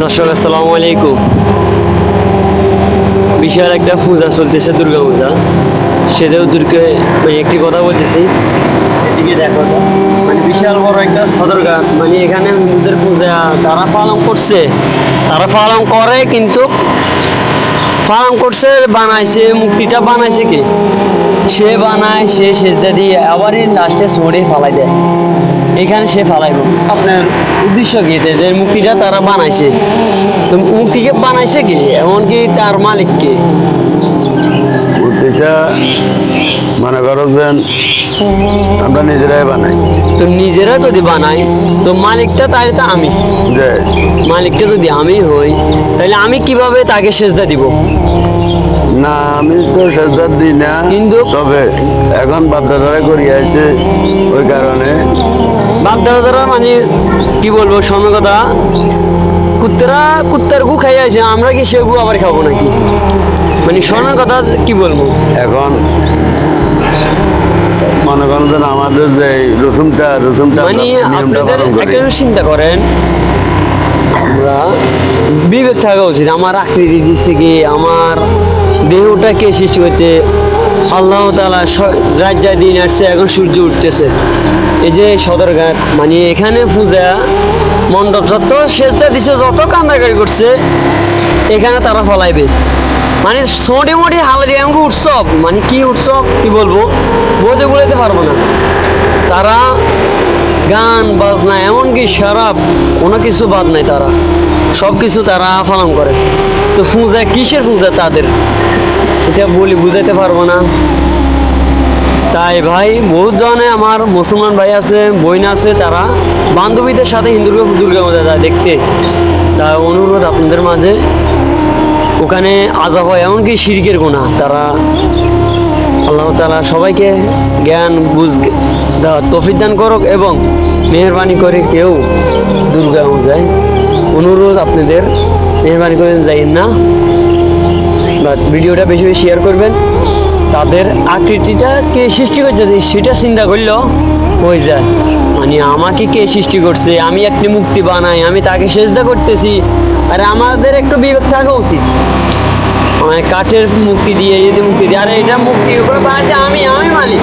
দর্শক, আসসালামু আলাইকুম। বিশাল একটা পূজা চলতেছে, দুর্গা পূজা। সেটাও দুর্গে মানে একটি কথা বলতেছি, এদিকে দেখো মানে বিশাল বড় একটা সদরঘাট মানে এখানে হিন্দুদের পূজা, তারা পালন করছে। তারা পালন করে, কিন্তু পালন করছে, বানাইছে মুক্তিটা বানাইছে কি? সে বানায়, সে সেজদা দিয়ে, আবারই লাস্টে সরে ফালাই দেয়। এখানে সে ফালাইব। আপনার উদ্দেশ্য কি? যে মুক্তিটা তারা বানাইছে। তো মূর্তিকে বানাইছে কি? এমনকি তার মালিক কে? মূর্তিটা মনে করো যে আমরা নিজেরাই বানাই। তো নিজেরা যদি বানাই তো মালিকটা তাহলে তো আমি। মালিকটা যদি আমি হই তাহলে আমি কীভাবে তাকে সেজদা দিব? না আমি তো সেজদার দিই না। কিন্তু- তবে এখন বাধ্যতারা করি আছে ওই কারণে বাগদাদারা মানে কি বলব সময় কথা কুত্তারা কুত্তার গু খাই আছে আমরা কি সে গু আবার খাব নাকি? মানে স্বর্ণের কথা কি বলব? এখন মনে করেন যে আমাদের যে এই রসুমটা রসুমটা মানে আপনাদের একটা চিন্তা করেন আমরা বিবেক থাকা উচিত। আমার আকৃতি দিচ্ছে কি আমার দেহটা কে সৃষ্টি হইতে আল্লাহ তালা রাত যায় দিন আসছে এখন সূর্য উঠতেছে। এই যে সদরঘাট মানে এখানে পূজা মণ্ডপ যত সেজদা দিচ্ছে যত কান্দাকারি করছে, এখানে তারা ফলাইবে। মানে ছোটি মোটি হালদি এমন উৎসব মানে কি উৎসব, কি বলব বোঝে বলতে পারব না। তারা গান, বাজনা, এমনকি শরাব, কোনো কিছু বাদ নাই তারা। সব কিছু তারা পালন করে। তো পূজা, কিসের পূজা তাদের? এটা বলি, বুঝাইতে পারব না। তাই ভাই, বহুত জনে আমার মুসলমান ভাই আছে, বোন আছে, তারা বান্ধবীদের সাথে হিন্দু দুর্গা পূজা যায় দেখতে। তাই অনুরোধ আপনাদের মাঝে, ওখানে আজাব হয়, এমনকি শিরকের গুণা তারা আল্লাহ তালা সবাইকে জ্ঞান, বুঝ তফিক দান করুক এবং মেহরবানি করে কেউ দুর্গা পূজায় অনুরোধ আপনাদের মেহরবানি করে যাইন না। বা ভিডিওটা বেশি বেশি শেয়ার করবেন। তাদের আকৃতিটা কে সৃষ্টি করছে? সেটা চিন্তা করলেও হয়ে যায়? মানে আমাকে কে সৃষ্টি করছে? আমি একটি মুক্তি বানাই, আমি তাকে সেজদা করতেছি। আর আমাদের একটু বিবেক থাকা উচিত। মানে কাঠের মুক্তি দিয়ে যদি মুক্তি দিয়ে, আরে এটা মুক্তি করে বানাচ্ছে আমি আমি মালিক।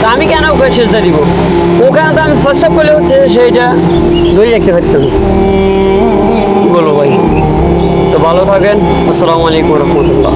তা আমি কেন ওকে সেজদা দিব? ওখানে তো আমি ফার্স্ট করলে হচ্ছে সেইটা ধরে রাখতে পারতাম কি বলব ভাই? তো ভালো থাকেন। আসসালামু আলাইকুম রহমতুল্লাহ।